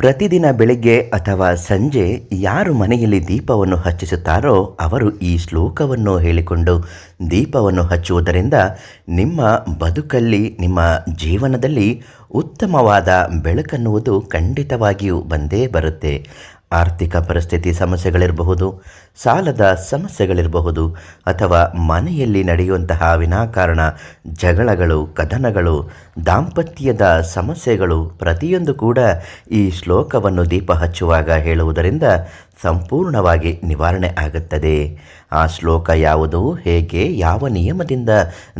ಪ್ರತಿದಿನ ಬೆಳಿಗ್ಗೆ ಅಥವಾ ಸಂಜೆ ಯಾರು ಮನೆಯಲ್ಲಿ ದೀಪವನ್ನು ಹಚ್ಚಿಸುತ್ತಾರೋ ಅವರು ಈ ಶ್ಲೋಕವನ್ನು ಹೇಳಿಕೊಂಡು ದೀಪವನ್ನು ಹಚ್ಚುವುದರಿಂದ ನಿಮ್ಮ ಬದುಕಲ್ಲಿ, ನಿಮ್ಮ ಜೀವನದಲ್ಲಿ ಉತ್ತಮವಾದ ಬೆಳಕನ್ನುವುದು ಖಂಡಿತವಾಗಿಯೂ ಬಂದೇ ಬರುತ್ತೆ. ಆರ್ಥಿಕ ಪರಿಸ್ಥಿತಿ ಸಮಸ್ಯೆಗಳಿರಬಹುದು, ಸಾಲದ ಸಮಸ್ಯೆಗಳಿರಬಹುದು, ಅಥವಾ ಮನೆಯಲ್ಲಿ ನಡೆಯುವಂತಹ ವಿನಾಕಾರಣ ಜಗಳಗಳು, ಕದನಗಳು, ದಾಂಪತ್ಯದ ಸಮಸ್ಯೆಗಳು ಪ್ರತಿಯೊಂದು ಕೂಡ ಈ ಶ್ಲೋಕವನ್ನು ದೀಪ ಹಚ್ಚುವಾಗ ಹೇಳುವುದರಿಂದ ಸಂಪೂರ್ಣವಾಗಿ ನಿವಾರಣೆ ಆಗುತ್ತದೆ. ಆ ಶ್ಲೋಕ ಯಾವುದು, ಹೇಗೆ, ಯಾವ ನಿಯಮದಿಂದ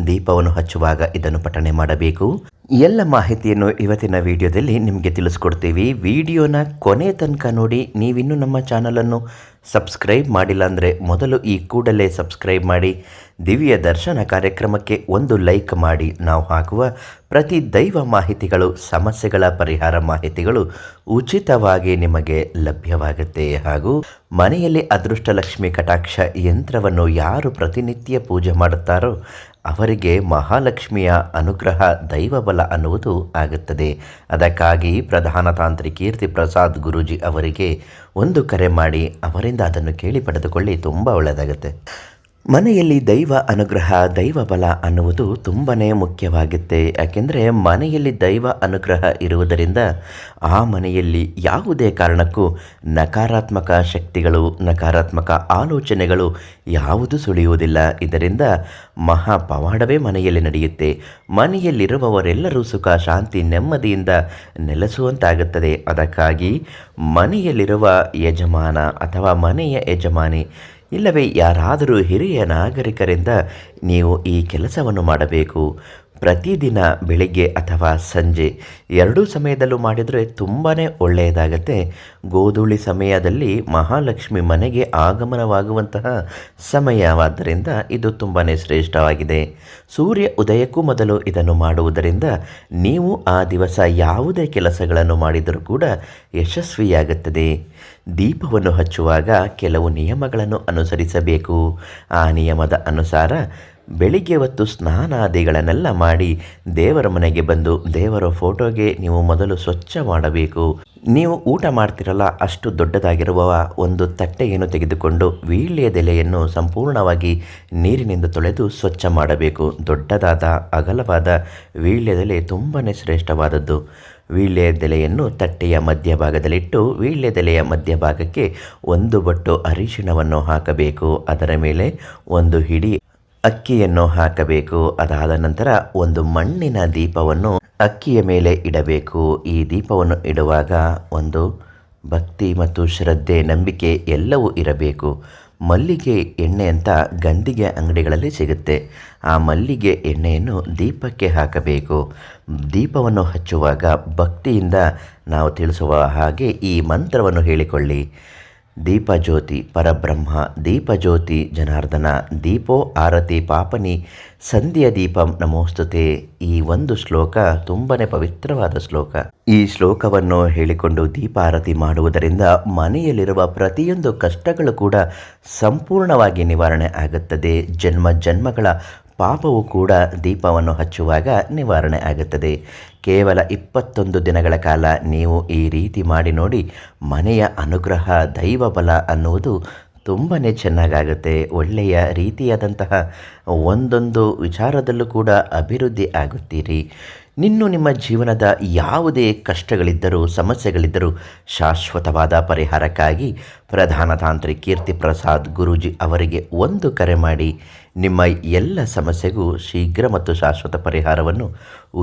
ದೀಪವನ್ನು ಹಚ್ಚುವಾಗ ಇದನ್ನು ಪಠಣೆ ಮಾಡಬೇಕು? ಎಲ್ಲ ಮಾಹಿತಿಯನ್ನು ಇವತ್ತಿನ ವಿಡಿಯೋದಲ್ಲಿ ನಿಮಗೆ ತಿಳಿಸ್ಕೊಡ್ತೀವಿ. ವಿಡಿಯೋನ ಕೊನೆ ತನಕ ನೋಡಿ ನೀವಿನ್ನೂ ನಮ್ಮ ಚಾನಲನ್ನು ಸಬ್ಸ್ಕ್ರೈಬ್ ಮಾಡಿಲ್ಲ ಅಂದರೆ ಮೊದಲು ಈ ಕೂಡಲೇ ಸಬ್ಸ್ಕ್ರೈಬ್ ಮಾಡಿ. ದಿವ್ಯ ದರ್ಶನ ಕಾರ್ಯಕ್ರಮಕ್ಕೆ ಒಂದು ಲೈಕ್ ಮಾಡಿ. ನಾವು ಹಾಕುವ ಪ್ರತಿ ದೈವ ಮಾಹಿತಿಗಳು, ಸಮಸ್ಯೆಗಳ ಪರಿಹಾರ ಮಾಹಿತಿಗಳು ಉಚಿತವಾಗಿ ನಿಮಗೆ ಲಭ್ಯವಾಗುತ್ತೆ. ಹಾಗೂ ಮನೆಯಲ್ಲಿ ಅದೃಷ್ಟಲಕ್ಷ್ಮಿ ಕಟಾಕ್ಷ ಯಂತ್ರವನ್ನು ಯಾರು ಪ್ರತಿನಿತ್ಯ ಪೂಜೆ ಮಾಡುತ್ತಾರೋ ಅವರಿಗೆ ಮಹಾಲಕ್ಷ್ಮಿಯ ಅನುಗ್ರಹ ದೈವಬಲ ಅನ್ನುವುದು ಆಗುತ್ತದೆ. ಅದಕ್ಕಾಗಿ ಪ್ರಧಾನ ತಾಂತ್ರಿ ಕೀರ್ತಿ ಪ್ರಸಾದ್ ಗುರೂಜಿ ಅವರಿಗೆ ಒಂದು ಕರೆ ಮಾಡಿ ಅವರಿಂದ ಅದನ್ನು ಕೇಳಿ ಪಡೆದುಕೊಳ್ಳಿ, ತುಂಬ ಒಳ್ಳೆಯದಾಗುತ್ತೆ. ಮನೆಯಲ್ಲಿ ದೈವ ಅನುಗ್ರಹ, ದೈವ ಬಲ ಅನ್ನುವುದು ತುಂಬನೇ ಮುಖ್ಯವಾಗುತ್ತೆ. ಯಾಕೆಂದರೆ ಮನೆಯಲ್ಲಿ ದೈವ ಅನುಗ್ರಹ ಇರುವುದರಿಂದ ಆ ಮನೆಯಲ್ಲಿ ಯಾವುದೇ ಕಾರಣಕ್ಕೂ ನಕಾರಾತ್ಮಕ ಶಕ್ತಿಗಳು, ನಕಾರಾತ್ಮಕ ಆಲೋಚನೆಗಳು ಯಾವುದು ಸುಳಿಯುವುದಿಲ್ಲ. ಇದರಿಂದ ಮಹಾ ಪವಾಡವೇ ಮನೆಯಲ್ಲಿ ನಡೆಯುತ್ತೆ. ಮನೆಯಲ್ಲಿರುವವರೆಲ್ಲರೂ ಸುಖ, ಶಾಂತಿ, ನೆಮ್ಮದಿಯಿಂದ ನೆಲೆಸುವಂತಾಗುತ್ತದೆ. ಅದಕ್ಕಾಗಿ ಮನೆಯಲ್ಲಿರುವ ಯಜಮಾನ ಅಥವಾ ಮನೆಯ ಯಜಮಾನಿ ಇಲ್ಲವೇ ಯಾರಾದರೂ ಹಿರಿಯ ನಾಗರಿಕರಿಂದ ನೀವು ಈ ಕೆಲಸವನ್ನು ಮಾಡಬೇಕು. ಪ್ರತಿದಿನ ಬೆಳಿಗ್ಗೆ ಅಥವಾ ಸಂಜೆ ಎರಡೂ ಸಮಯದಲ್ಲೂ ಮಾಡಿದರೆ ತುಂಬಾ ಒಳ್ಳೆಯದಾಗತ್ತೆ. ಗೋಧೂಳಿ ಸಮಯದಲ್ಲಿ ಮಹಾಲಕ್ಷ್ಮಿ ಮನೆಗೆ ಆಗಮನವಾಗುವಂತಹ ಸಮಯವಾದ್ದರಿಂದ ಇದು ತುಂಬಾ ಶ್ರೇಷ್ಠವಾಗಿದೆ. ಸೂರ್ಯ ಉದಯಕ್ಕೂ ಮೊದಲು ಇದನ್ನು ಮಾಡುವುದರಿಂದ ನೀವು ಆ ದಿವಸ ಯಾವುದೇ ಕೆಲಸಗಳನ್ನು ಮಾಡಿದರೂ ಕೂಡ ಯಶಸ್ವಿಯಾಗುತ್ತದೆ. ದೀಪವನ್ನು ಹಚ್ಚುವಾಗ ಕೆಲವು ನಿಯಮಗಳನ್ನು ಅನುಸರಿಸಬೇಕು. ಆ ನಿಯಮದ ಅನುಸಾರ ಬೆಳಿಗ್ಗೆ ಹೊತ್ತು ಸ್ನಾನಾದಿಗಳನ್ನೆಲ್ಲ ಮಾಡಿ ದೇವರ ಮನೆಗೆ ಬಂದು ದೇವರ ಫೋಟೋಗೆ ನೀವು ಮೊದಲು ಸ್ವಚ್ಛ ಮಾಡಬೇಕು. ನೀವು ಊಟ ಮಾಡ್ತಿರಲ್ಲ, ಅಷ್ಟು ದೊಡ್ಡದಾಗಿರುವ ಒಂದು ತಟ್ಟೆಯನ್ನು ತೆಗೆದುಕೊಂಡು ವೀಳ್ಯದೆಲೆಯನ್ನು ಸಂಪೂರ್ಣವಾಗಿ ನೀರಿನಿಂದ ತೊಳೆದು ಸ್ವಚ್ಛ ಮಾಡಬೇಕು. ದೊಡ್ಡದಾದ, ಅಗಲವಾದ ವೀಳ್ಯದೆಲೆ ತುಂಬಾ ಶ್ರೇಷ್ಠವಾದದ್ದು. ವೀಳ್ಯದೆಲೆಯನ್ನು ತಟ್ಟೆಯ ಮಧ್ಯಭಾಗದಲ್ಲಿಟ್ಟು ವೀಳ್ಯದೆಲೆಯ ಮಧ್ಯಭಾಗಕ್ಕೆ ಒಂದು ಬಟ್ಟು ಅರಿಶಿಣವನ್ನು ಹಾಕಬೇಕು. ಅದರ ಮೇಲೆ ಒಂದು ಹಿಡಿ ಅಕ್ಕಿಯನ್ನು ಹಾಕಬೇಕು. ಅದಾದ ನಂತರ ಒಂದು ಮಣ್ಣಿನ ದೀಪವನ್ನು ಅಕ್ಕಿಯ ಮೇಲೆ ಇಡಬೇಕು. ಈ ದೀಪವನ್ನು ಇಡುವಾಗ ಒಂದು ಭಕ್ತಿ ಮತ್ತು ಶ್ರದ್ಧೆ, ನಂಬಿಕೆ ಎಲ್ಲವೂ ಇರಬೇಕು. ಮಲ್ಲಿಗೆ ಎಣ್ಣೆ ಅಂತ ಗಂದಿಗೆ ಅಂಗಡಿಗಳಲ್ಲಿ ಸಿಗುತ್ತೆ. ಆ ಮಲ್ಲಿಗೆ ಎಣ್ಣೆಯನ್ನು ದೀಪಕ್ಕೆ ಹಾಕಬೇಕು. ದೀಪವನ್ನು ಹಚ್ಚುವಾಗ ಭಕ್ತಿಯಿಂದ ನಾವು ತಿಳಿಸುವ ಹಾಗೆ ಈ ಮಂತ್ರವನ್ನು ಹೇಳಿಕೊಳ್ಳಿ. ದೀಪಜ್ಯೋತಿ ಪರಬ್ರಹ್ಮ, ದೀಪಜ್ಯೋತಿ ಜನಾರ್ದನ, ದೀಪೋ ಆರತಿ ಪಾಪನಿ, ಸಂಧ್ಯಾ ದೀಪಂ ನಮೋಸ್ತುತೆ. ಈ ಒಂದು ಶ್ಲೋಕ ತುಂಬನೇ ಪವಿತ್ರವಾದ ಶ್ಲೋಕ. ಈ ಶ್ಲೋಕವನ್ನು ಹೇಳಿಕೊಂಡು ದೀಪಾರತಿ ಮಾಡುವುದರಿಂದ ಮನೆಯಲ್ಲಿರುವ ಪ್ರತಿಯೊಂದು ಕಷ್ಟಗಳು ಕೂಡ ಸಂಪೂರ್ಣವಾಗಿ ನಿವಾರಣೆ ಆಗುತ್ತದೆ. ಜನ್ಮ ಜನ್ಮಗಳ ಪಾಪವು ಕೂಡ ದೀಪವನ್ನು ಹಚ್ಚುವಾಗ ನಿವಾರಣೆ ಆಗುತ್ತದೆ. ಕೇವಲ ಇಪ್ಪತ್ತೊಂದು ದಿನಗಳ ಕಾಲ ನೀವು ಈ ರೀತಿ ಮಾಡಿ ನೋಡಿ, ಮನೆಯ ಅನುಗ್ರಹ ದೈವ ಬಲ ಅನ್ನುವುದು ತುಂಬಾ ಚೆನ್ನಾಗಾಗುತ್ತೆ. ಒಳ್ಳೆಯ ರೀತಿಯಾದಂತಹ ಒಂದೊಂದು ವಿಚಾರದಲ್ಲೂ ಕೂಡ ಅಭಿವೃದ್ಧಿ ಆಗುತ್ತೀರಿ. ನಿನ್ನು ನಿಮ್ಮ ಜೀವನದ ಯಾವುದೇ ಕಷ್ಟಗಳಿದ್ದರೂ, ಸಮಸ್ಯೆಗಳಿದ್ದರೂ ಶಾಶ್ವತವಾದ ಪರಿಹಾರಕ್ಕಾಗಿ ಪ್ರಧಾನ ತಾಂತ್ರಿ ಕೀರ್ತಿ ಪ್ರಸಾದ್ ಗುರೂಜಿ ಅವರಿಗೆ ಒಂದು ಕರೆ ಮಾಡಿ, ನಿಮ್ಮ ಎಲ್ಲ ಸಮಸ್ಯೆಗೂ ಶೀಘ್ರ ಮತ್ತು ಶಾಶ್ವತ ಪರಿಹಾರವನ್ನು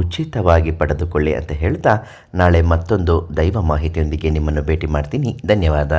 ಉಚಿತವಾಗಿ ಪಡೆದುಕೊಳ್ಳಿ ಅಂತ ಹೇಳ್ತಾ ನಾಳೆ ಮತ್ತೊಂದು ದೈವ ಮಾಹಿತಿಯೊಂದಿಗೆ ನಿಮ್ಮನ್ನು ಭೇಟಿ ಮಾಡ್ತೀನಿ. ಧನ್ಯವಾದ.